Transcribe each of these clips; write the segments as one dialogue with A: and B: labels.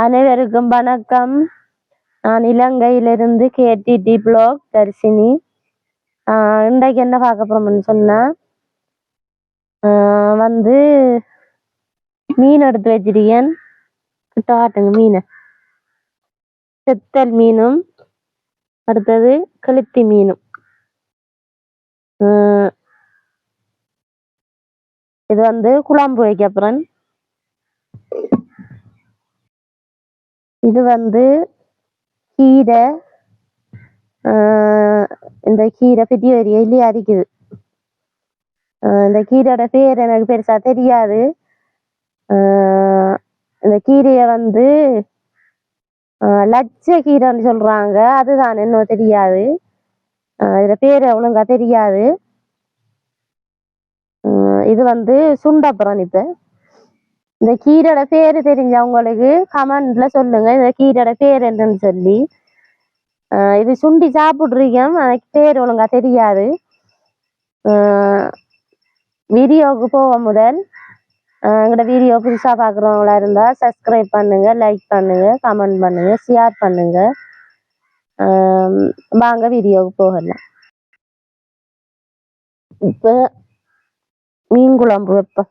A: அனைவருக்கும் வணக்கம். நான் இலங்கையிலிருந்து கேடிடி பிளாக் தரிசினி. இன்றைக்கு என்ன பார்க்க போறோம்னு சொன்னா ஆஹ் வந்து மீன் எடுத்து வச்சிருக்கேன். கிட்ட மீன் மீனை. செத்தல் மீனும் அடுத்தது கெளுத்தி மீனும். ஆஹ் இது வந்து குழம்பு வைக்க போறேன். இது வந்து கீரை ஆஹ் இந்த கீரை பெரிய பெரிய அரிக்குது. இந்த கீரையோட பேர் எனக்கு பெருசா தெரியாது. ஆஹ் இந்த கீரையை வந்து லட்ச கீரைன்னு சொல்றாங்க. அதுதான் இன்னும் தெரியாது. ஆஹ் இதுல பேர் ஒழுங்கா தெரியாது. ஆஹ் இது வந்து சுண்டப்புறம் இப்போ. இந்த கீரோட பேரு தெரிஞ்சவங்களுக்கு கமெண்ட்ல சொல்லுங்க. இந்த கீரோட பேர் என்னன்னு சொல்லி. இது சுண்டி சாப்பிட்றீங்க எனக்கு பேர் ஒழுங்கா தெரியாது. வீடியோவுக்கு போக முதல். எங்களோட வீடியோ புதுசாக பார்க்குறவங்களா இருந்தால் சப்ஸ்கிரைப் பண்ணுங்க லைக் பண்ணுங்க கமெண்ட் பண்ணுங்க ஷேர் பண்ணுங்க. வாங்க வீடியோவுக்கு போகலாம். இப்போ மீன் குழம்பு வைப்போம்.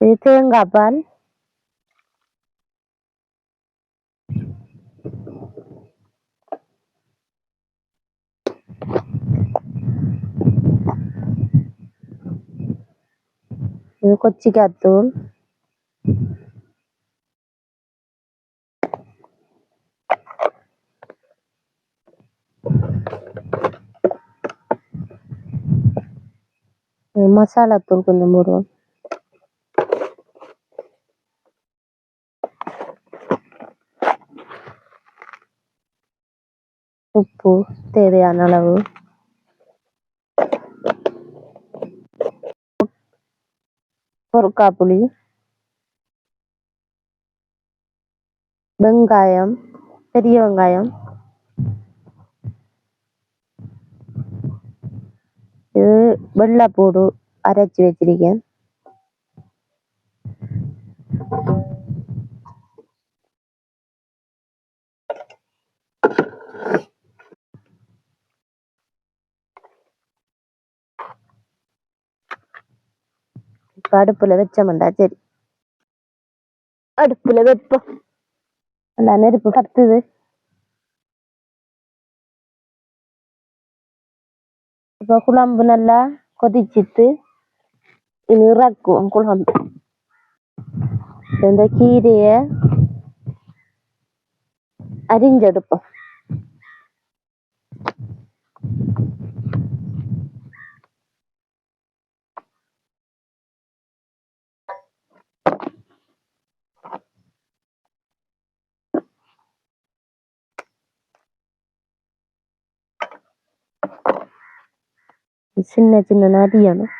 A: இது தேங்காய் பால் இது கொச்சிக்காய் தூள் இது மசாலா தூள் கொஞ்சம் போடுவோம் உப்பு தேவையான அளவு. பொருக்கா புளி வெங்காயம் பெரிய வெங்காயம். இது வெள்ளைப்பூடு அரைச்சி வச்சிருக்கேன். இப்ப அடுப்புல வச்சோம்டா சரி. அடுப்புல வைப்போம். அந்த நெருப்பு பத்துது இப்ப குழம்பு நல்லா கொதிச்சிட்டு இனி இறக்குவோம் குழம்பு. இந்த கீரைய அரிஞ்செடுப்போம். சின்ன சின்ன நரியணும்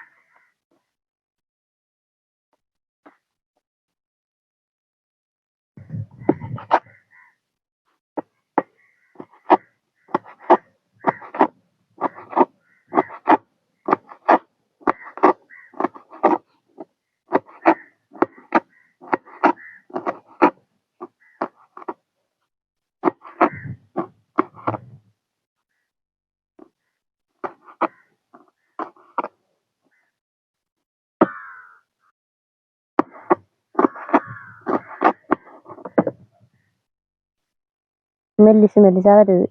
A: மெல்லிசு மெல்லிசா வருது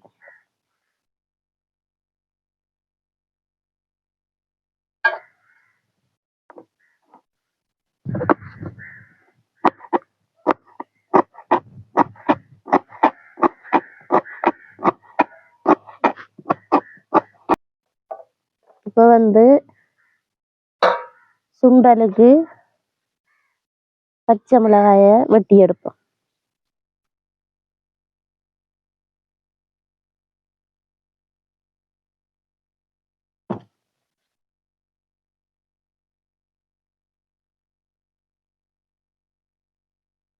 A: இப்போ வந்து சுண்டலுக்கு பச்சை மிளகாய வெட்டி எடுப்போம்.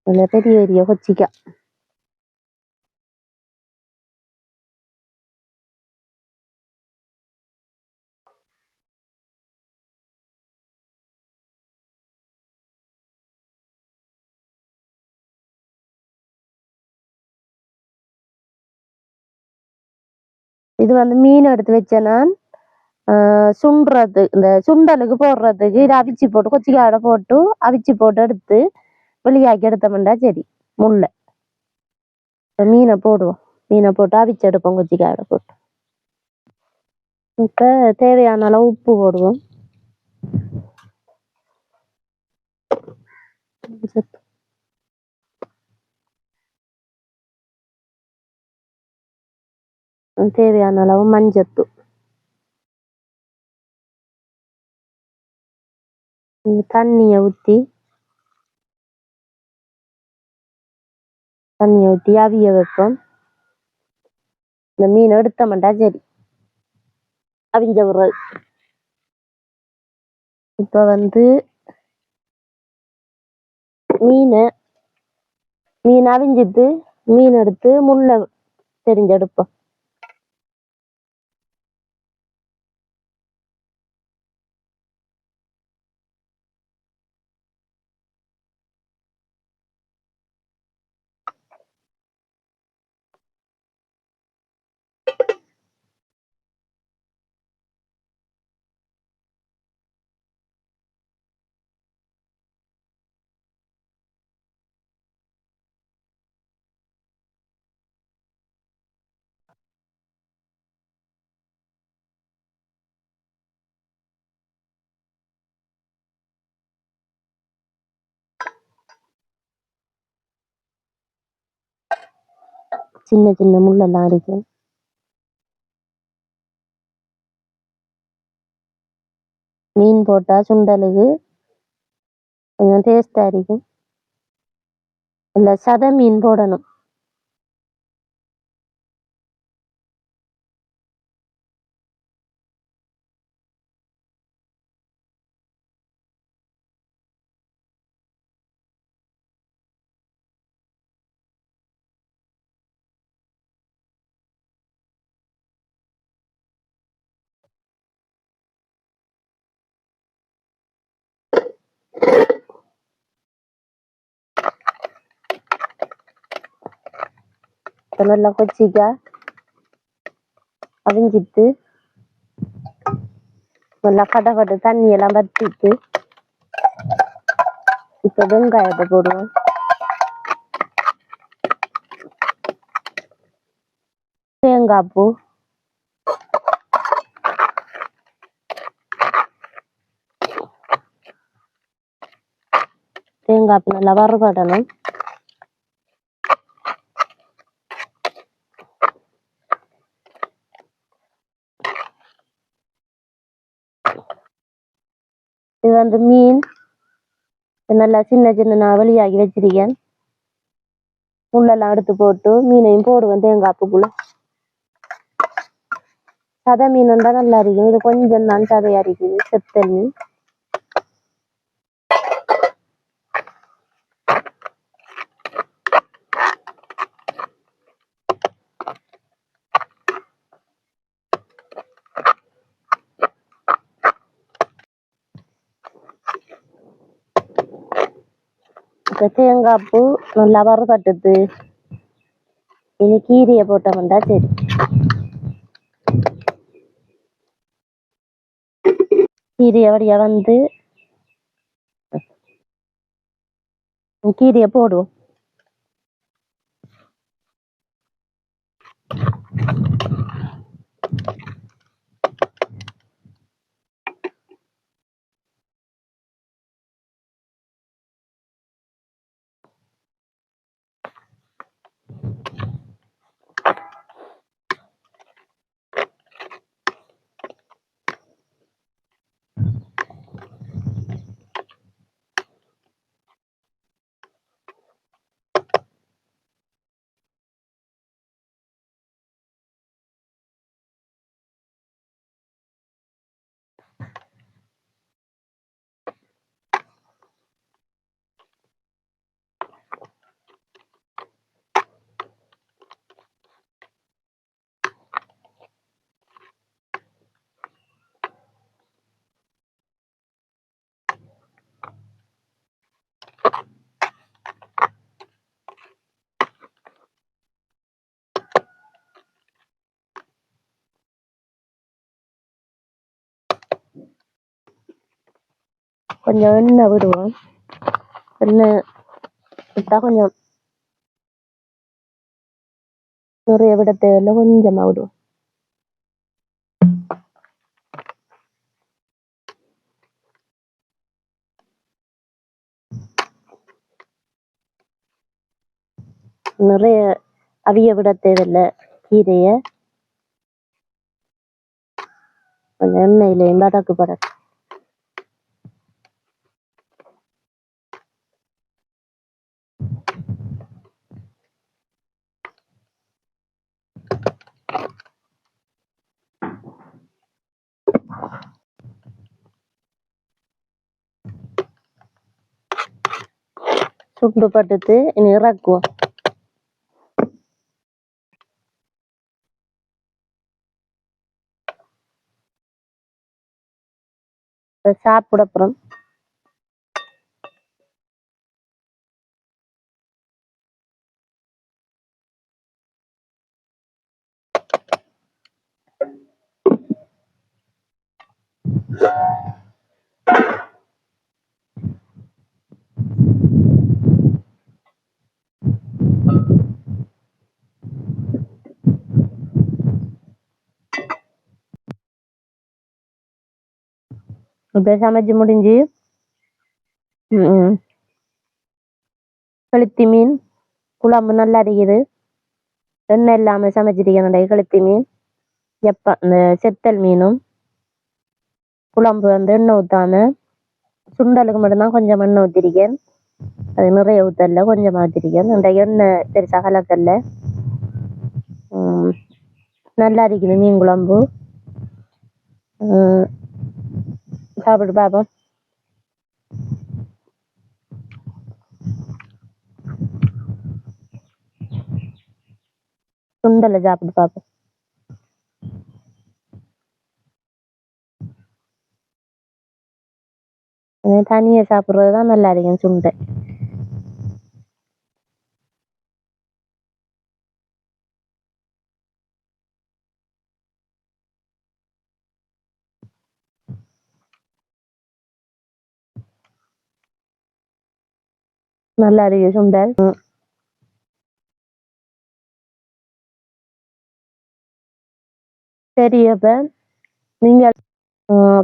A: നല്ല പെരിയ പെരിയ കൊച്ചിക്ക இது வந்து மீன் எடுத்து வச்சேன் நான். சுண்டுறது இந்த சுண்டலுக்கு போடுறதுக்கு இது அவிச்சு போட்டு கொச்சிக்காயோட போட்டு அவிச்சு போட்டு எடுத்து வெளியாக்கி எடுத்தோம்னா சரி முல்லை. மீனை போடுவோம். மீனை போட்டு அவிச்சு எடுப்போம் கொச்சிக்காயோட போட்டு. இப்போ தேவையான அளவு உப்பு போடுவோம். தேவையான அளவு மஞ்சத்தூள். இந்த தண்ணியை ஊற்றி தண்ணியை ஊற்றி அவிய வைப்போம். இந்த மீன் எடுத்தோம்டா சரி அவிஞ்ச விடுறது இப்போ வந்து மீன் மீன் அவிஞ்சிட்டு மீன் எடுத்து முள்ளை தெரிஞ்செடுப்போம். சின்ன சின்ன முள்ளெல்லாம் இருக்கு. மீன் போட்டா சுண்டலுக்கு கொஞ்சம் டேஸ்டா இருக்கும். இல்ல சத மீன் போடணும். இப்ப நல்லா கொச்சிக்காய் அவிஞ்சிட்டு நல்லா கட கட தண்ணி எல்லாம் வத்திட்டு இப்ப வெங்காயத்தை போடுவோம் தேங்காய் பூ தேங்காய் பூ நல்லா வறுபடணும் இது வந்து மீன் நல்லா சின்ன சின்ன நான் வெளியாகி வச்சிருக்கேன். முள்ளெல்லாம் எடுத்து போட்டு மீனையும் போடுவேன் தேங்காய் சதை மீன் தான் நல்லா இருக்கும். இது கொஞ்சம் தான் சதையா இருக்குது செத்தல் மீன். இப்ப தேங்காய் பூ நல்லா வறுபட்டுது இனி கீரையை போட்டோம்டா சரி. கீரையை வழியா வந்து கீரையை போடுவோம். கொஞ்சம் எண்ணெய் விடுவோம். எண்ணெய் விட்டா கொஞ்சம் நிறைய விட தேவையில்ல கொஞ்சமாக விடுவோம். நிறைய அவிய விட தேவையில்ல கீரைய. கொஞ்சம் எண்ணெயிலையும் வதக்கு படக்கு சுண்டு பட்டுட்டு இனி இறக்குவோம். இப்ப இப்போ சமைச்சு முடிஞ்சு. ம். கெளுத்தி மீன் குழம்பு நல்லா இருக்குது எண்ணெய் இல்லாம சமைச்சிருக்கேன் கெளுத்தி மீன். எப்ப இந்த செத்தல் மீனும். குழம்பு வந்து எண்ணெய் ஊத்தாம. சுண்டலுக்கு மட்டும்தான் கொஞ்சம் எண்ணெய் ஊத்திருக்கேன். அது நிறைய ஊத்தல கொஞ்சமா ஊத்திருக்கேன். இந்த எண்ணெய் பெருசா கலக்கல்ல நல்லா இருக்குது மீன் குழம்பு. சாப்பிட்டு பார்ப்போம் சுண்டலை சாப்பிட்டு பார்ப்போம் எனக்கு தனியா தான் நல்லா இருக்கும் சுண்டை நல்லா இருக்கு சுண்டல். சரி அப்ப நீங்க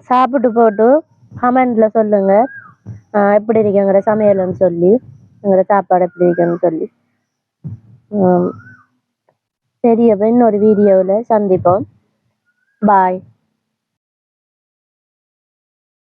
A: சாப்பிட்டு போட்டு கமெண்ட்ல சொல்லுங்க. எப்படி இருக்கு எங்களோட சமையல்னு சொல்லி எங்களோட சாப்பாடு எப்படி இருக்குன்னு சொல்லி. சரி அப்ப இன்னொரு வீடியோவில் சந்திப்போம். பாய்